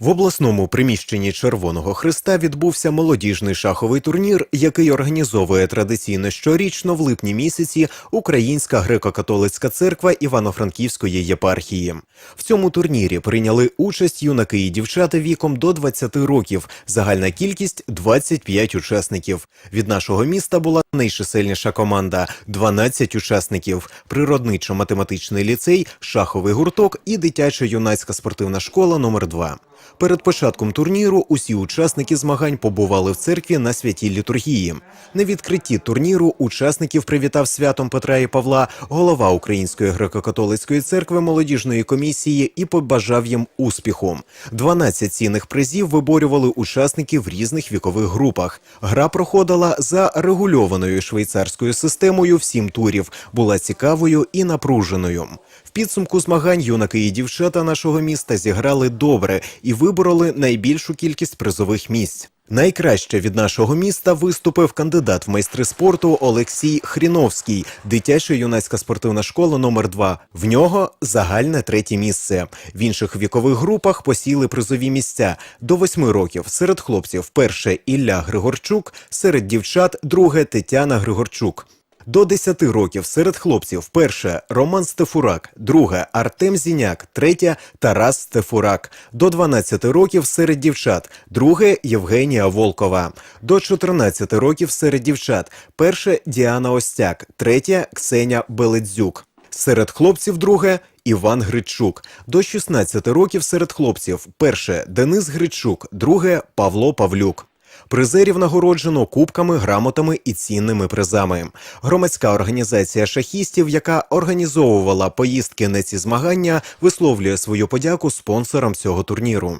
В обласному приміщенні Червоного Христа відбувся молодіжний шаховий турнір, який організовує традиційно щорічно в липні місяці Українська греко-католицька церква Івано-Франківської єпархії. В цьому турнірі прийняли участь юнаки і дівчата віком до 20 років. Загальна кількість 25 учасників. Від нашого міста була найчисельніша команда 12 учасників. Природничо-математичний ліцей, шаховий гурток і дитячо-юнацька спортивна школа номер 2 Перед початком турніру усі учасники змагань побували в церкві на святій літургії. На відкритті турніру учасників привітав святом Петра і Павла, голова Української греко-католицької церкви молодіжної комісії і побажав їм успіху. 12 цінних призів виборювали учасники в різних вікових групах. Гра проходила за регульованою швейцарською системою в сім турів, була цікавою і напруженою. В підсумку змагань юнаки і дівчата нашого міста зіграли добре і вибороли найбільшу кількість призових місць. Найкраще від нашого міста виступив кандидат в майстри спорту Олексій Хріновський, дитяча юнацька спортивна школа номер 2 В нього загальне третє місце. В інших вікових групах посіли призові місця до восьми років. Серед хлопців перше Ілля Григорчук, серед дівчат друге Тетяна Григорчук. До 10 років серед хлопців перше Роман Стефурак, друге Артем Зіняк, третє Тарас Стефурак. До 12 років серед дівчат, друге Євгенія Волкова. До 14 років серед дівчат, перше Діана Остяк, третє Ксеня Беледзюк. Серед хлопців друге Іван Гричук. До 16 років серед хлопців перше Денис Гричук, друге Павло Павлюк. Призерів нагороджено кубками, грамотами і цінними призами. Громадська організація шахістів, яка організовувала поїздки на ці змагання, висловлює свою подяку спонсорам цього турніру.